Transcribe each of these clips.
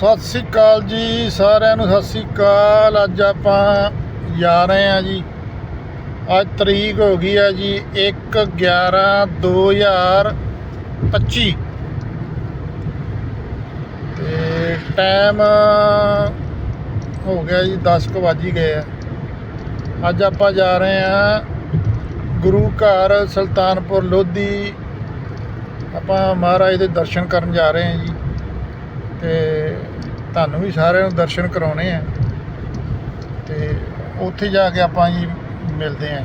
ਸਤਿ ਸ੍ਰੀ ਅਕਾਲ ਜੀ, ਸਾਰਿਆਂ ਨੂੰ ਸਤਿ ਸ੍ਰੀ ਅਕਾਲ। ਅੱਜ ਆਪਾਂ ਜਾ ਰਹੇ ਹਾਂ ਜੀ। ਅੱਜ ਤਰੀਕ ਹੋ ਗਈ ਆ ਜੀ 1 11 2025 ਤੇ ਟਾਈਮ ਹੋ ਗਿਆ ਜੀ 10 ਕੁ ਵੱਜ ਹੀ ਗਏ ਆ। ਅੱਜ ਆਪਾਂ ਜਾ ਰਹੇ ਹਾਂ ਗੁਰੂ ਘਰ ਸੁਲਤਾਨਪੁਰ ਲੋਧੀ। ਆਪਾਂ ਮਹਾਰਾਜ ਦੇ ਦਰਸ਼ਨ ਕਰਨ ਜਾ ਰਹੇ ਹਾਂ ਜੀ। ਤੇ ਤੁਹਾਨੂੰ ਵੀ ਸਾਰਿਆਂ ਨੂੰ ਦਰਸ਼ਨ ਕਰਾਉਣੇ ਆ। ਤੇ ਉੱਥੇ ਜਾ ਕੇ ਆਪਾਂ ਜੀ ਮਿਲਦੇ ਆਂ।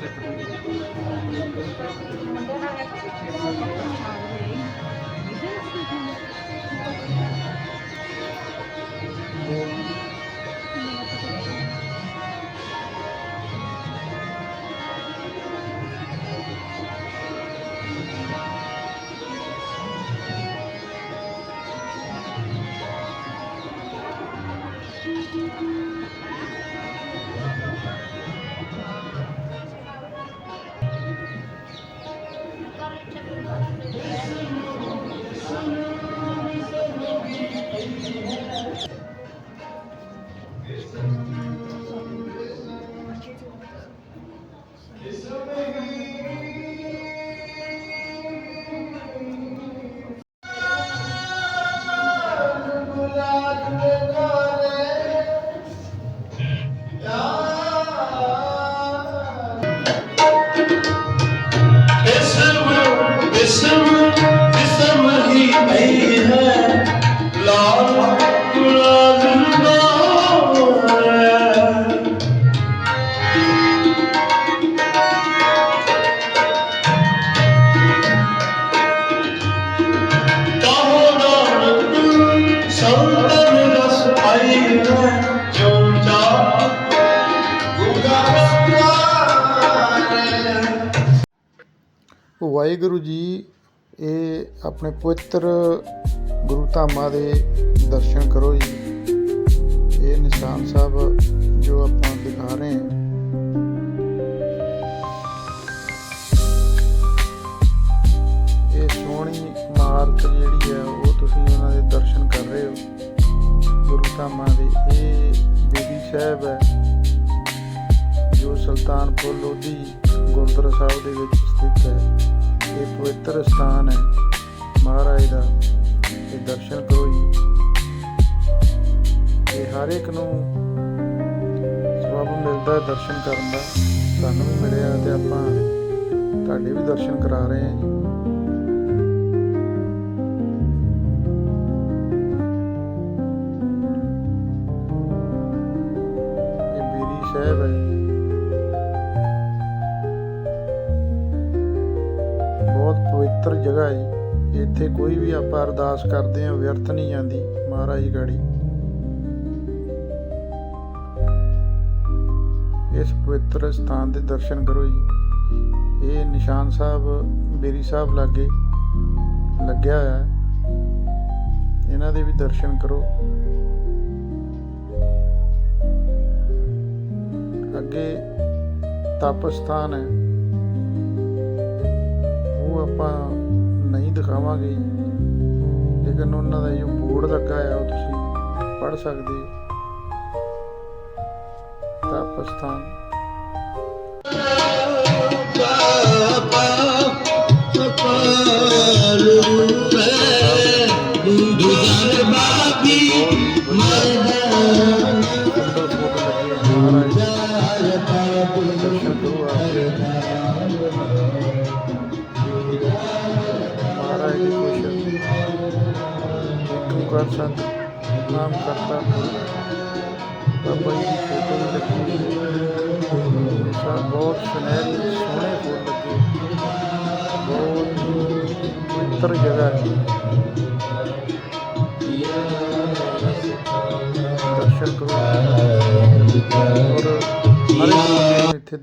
Thank you. ਵਾਹਿਗੁਰੂ ਜੀ, ਇਹ ਆਪਣੇ ਪਵਿੱਤਰ ਗੁਰੂ ਧਾਮਾਂ ਦੇ ਦਰਸ਼ਨ ਕਰੋ ਜੀ। ਇਹ ਨਿਸ਼ਾਨ ਸਾਹਿਬ ਜੋ ਆਪਾਂ ਦਿਖਾ ਰਹੇ ਹਾਂ। ਇਹ ਸੋਹਣੀ ਇਮਾਰਤ ਜਿਹੜੀ ਹੈ, ਉਹ ਤੁਸੀਂ ਉਹਨਾਂ ਦੇ ਦਰਸ਼ਨ ਕਰ ਰਹੇ ਹੋ। ਗੁਰੂ ਧਾਮਾਂ ਦੇ ਇਹ ਬੇਦੀ ਸਾਹਿਬ ਹੈ, ਜੋ ਸੁਲਤਾਨਪੁਰ ਲੋਧੀ ਗੁਰਦੁਆਰਾ ਸਾਹਿਬ ਦੇ ਵਿੱਚ ਸਥਿਤ ਹੈ। ਇਹ ਪਵਿੱਤਰ ਸਥਾਨ ਹੈ। ਮਹਾਰਾਜ ਦਾ ਇਹ ਦਰਸ਼ਨ ਕਰੋ ਜੀ। ਇਹ ਹਰ ਇੱਕ ਨੂੰ ਸਬਬ ਮਿਲਦਾ ਦਰਸ਼ਨ ਕਰਨ ਦਾ। ਸਾਨੂੰ ਵੀ ਮਿਲਿਆ ਤੇ ਆਪਾਂ ਤੁਹਾਡੇ ਵੀ ਦਰਸ਼ਨ ਕਰਾ ਰਹੇ ਹਾਂ ਜੀ। ਬੀਰੀ ਸਾਹਿਬ ਹੈ ਜਗ੍ਹਾ ਹੈ। ਜੀ ਇੱਥੇ ਕੋਈ ਵੀ ਆਪਾਂ ਅਰਦਾਸ ਕਰਦੇ ਹਾਂ, ਵਿਅਰਥ ਨਹੀਂ ਜਾਂਦੀ ਮਹਾਰਾਜ ਗਾੜੀ। ਇਸ ਪਵਿੱਤਰ ਸਥਾਨ ਦੇ ਦਰਸ਼ਨ ਕਰੋ ਜੀ। ਇਹ ਨਿਸ਼ਾਨ ਸਾਹਿਬ, ਬੇਰੀ ਸਾਹਿਬ ਲਾਗੇ ਲੱਗਿਆ ਹੋਇਆ ਹੈ। ਇਹਨਾਂ ਦੇ ਵੀ ਦਰਸ਼ਨ ਕਰੋ। ਅੱਗੇ ਤਪ ਸਥਾਨ ਹੈ। ਉਹ ਆਪਾਂ ਦਿਖਾਵਾਂਗੇ ਲੇਕਿਨ ਉਹਨਾਂ ਦਾ ਜੋ ਬੋਰਡ ਲੱਗਾ ਹੈ ਉਹ ਤੁਸੀਂ ਪੜ੍ਹ ਸਕਦੇ ਹੋ। ਤਾਪਸਥਾਨ। ਇੱਕ ਕਰ ਸੰਤ ਨਾਮ ਕਰਤਾ। ਬਾਬਾ ਜੀ ਦੀ ਫੋਟੋ ਵੀ ਲੱਗੀ ਹੋਈ ਹੈ। ਸਭ ਬਹੁਤ ਸੁਨਹਿਰੀ, ਸੋਹਣੇ ਫੁੱਲ ਲੱਗੇ। ਬਹੁਤ ਪਵਿੱਤਰ ਜਗ੍ਹਾ ਹੈ। ਦਰਸ਼ਨ ਕਰੋ। ਔਰ ਹਰ ਇੱਕ ਬੰਦੇ ਨੂੰ ਇੱਥੇ